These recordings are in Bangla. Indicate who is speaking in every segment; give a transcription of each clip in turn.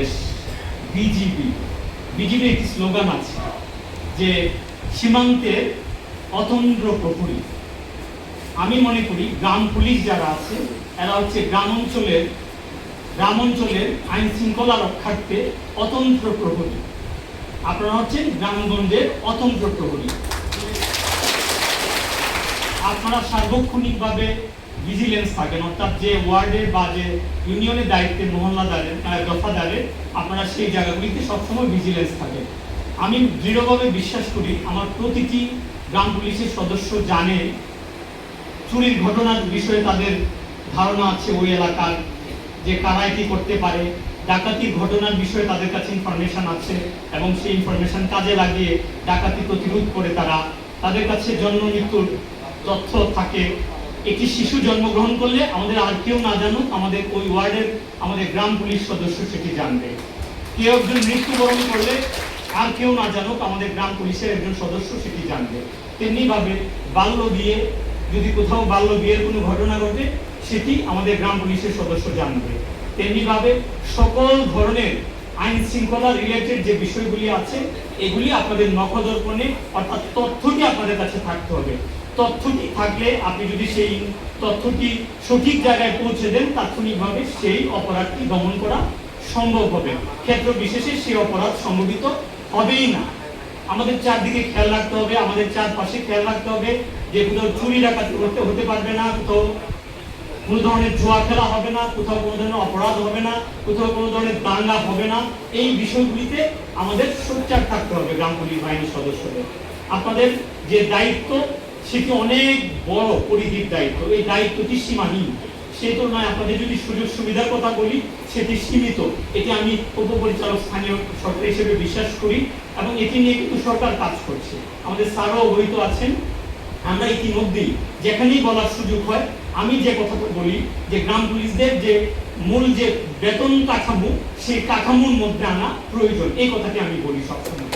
Speaker 1: বাংলাদেশ বিজিবি বিজিবি একটি স্লোগান আছে যে সীমান্তের অতন্ত্র প্রহরী। আমি মনে করি গ্রাম পুলিশ যারা আছে, এরা হচ্ছে গ্রাম অঞ্চলের গ্রাম অঞ্চলের আইন শৃঙ্খলা রক্ষার্থে অতন্ত্র প্রহরী। আপনারা হচ্ছেন গ্রামগঞ্জের অতন্ত্র প্রহরী। আপনারা সার্বক্ষণিকভাবে ভিজিলেন্স থাকেন, অর্থাৎ যে ওয়ার্ডের বা যে ইউনিয়নের দায়িত্বে মহল্লাদারের দফাদারের আপনারা সেই জায়গাগুলিতে সবসময় ভিজিলেন্স থাকে। আমি দৃঢ়ভাবে বিশ্বাস করি, আমার প্রতিটি গ্রাম পুলিশের সদস্য জানে চুরির ঘটনার বিষয়ে তাদের ধারণা আছে ওই এলাকার, যে কারা কি করতে পারে, ডাকাতির ঘটনার বিষয়ে তাদের কাছে ইনফরমেশন আছে এবং সেই ইনফরমেশন কাজে লাগিয়ে ডাকাতি প্রতিরোধ করে তারা তাদের কাছে জন্ম, মৃত্যুর তথ্য থাকে। একটি শিশু জন্মগ্রহণ করলে আমাদের আর কেউ না জানুক, আমাদের ওই ওয়ার্ডের আমাদের গ্রাম পুলিশ সদস্য সেটি জানবে। কেউ একজন মৃত্যুবরণ করলে আর কেউ না জানুক, আমাদের গ্রাম পুলিশের একজন সদস্য সেটি জানবে। তেমনি ভাবে বাল্য বিয়ে, যদি কোথাও বাল্য বিয়ের কোনো ঘটনা ঘটে, সেটি আমাদের গ্রাম পুলিশের সদস্য জানবে। তেমনি ভাবে সকল ধরনের আইন শৃঙ্খলা রিলেটেড যে বিষয়গুলি আছে, এগুলি আপনাদের নখদর্পণে অর্থাৎ তথ্যটি আপনাদের কাছে থাকতে হবে। তথ্যটি থাকলে আপনি যদি সেই তথ্যটি সঠিক জায়গায় পৌঁছে দেন, তাৎক্ষণিকভাবে সেই অপরাধটি দমন করা সম্ভব হবে। ক্ষেত্র বিশেষে সে অপরাধ সংঘটিত হবেই না। আমাদের চারদিকে খেয়াল রাখতে হবে, আমাদের চারপাশে খেয়াল রাখতে হবে যে কোথাও চুরি ডাকাতি করতে হতে পারবে না, কোথাও কোনো ধরনের জুয়া খেলা হবে না, কোথাও কোনো ধরনের অপরাধ হবে না, কোথাও কোনো ধরনের দাঙ্গা হবে না। এই বিষয়গুলিতে আমাদের সোচ্চার থাকতে হবে গ্রাম পুলিশ বাহিনীর সদস্যদের। আপনাদের যে দায়িত্ব, সেটি অনেক বড় পরিধির দায়িত্ব। এই দায়িত্বটি সীমাহীন। সেই তুলনায় আপনাদের যদি সুযোগ সুবিধার কথা বলি, সেটি সীমিত। এটি আমি উপপরিচালক স্থানীয় সরকার হিসেবে বিশ্বাস করি এবং এটি নিয়ে কিন্তু সরকার কাজ করছে। আমাদের স্যারও অবহিত আছেন। আমরা ইতিমধ্যেই যেখানেই বলার সুযোগ হয়, আমি যে কথাটা বলি, যে গ্রাম পুলিশদের যে মূল যে বেতন কাঠামো, সেই কাঠামোর মধ্যে আনা প্রয়োজন। এই কথাটি আমি বলি সবসময়।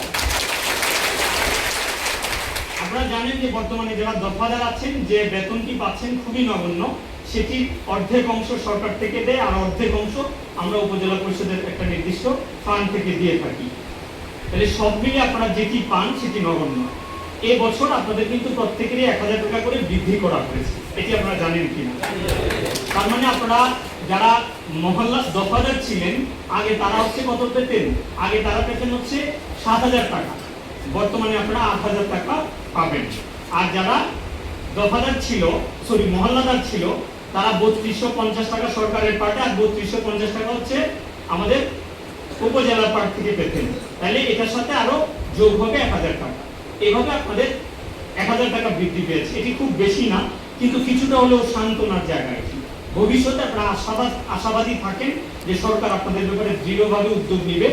Speaker 1: আপনারা জানেন যে বর্তমানে যারা দফাদার আছেন, যে বেতনটি পাচ্ছেন খুবই নগণ্য, সেটি অর্ধেক অংশ সরকার থেকে দেয় আর অর্ধেক অংশ আমরা উপজেলা পরিষদের একটা নির্দিষ্ট ফান্ড থেকে দিয়ে থাকি। তাহলে সব মিলে আপনারা যেটি পান সেটি নগণ্য। এ বছর আপনাদের কিন্তু প্রত্যেকেরই এক হাজার টাকা করে বৃদ্ধি করা হয়েছে। এটি আপনারা জানেন কিনা? তার মানে আপনারা যারা মহল্লা দফাদার ছিলেন, আগে তারা হচ্ছে কত পেতেন? আগে তারা পেতেন হচ্ছে সাত হাজার টাকা। বর্তমানে আপনারা আট হাজার টাকা পাবেন। আর যারা দফাদার ছিল সরি মহল্লাদার ছিল, তারা বত্রিশশো পঞ্চাশ টাকা সরকারের পার্টে আর বত্রিশশো পঞ্চাশ টাকা হচ্ছে আমাদের উপজেলা পার্ট থেকে পেতেন তাহলে এটার সাথে আরও যোগ হবে এক হাজার টাকা। এভাবে আপনাদের এক হাজার টাকা বৃদ্ধি পেয়েছে। এটি খুব বেশি না, কিন্তু কিছুটা হলেও সান্ত্বনার জায়গা এটি। ভবিষ্যতে আপনারা আশাবাদ আশাবাদী থাকেন যে সরকার আপনাদের ব্যাপারে দৃঢ়ভাবে উদ্যোগ নেবে।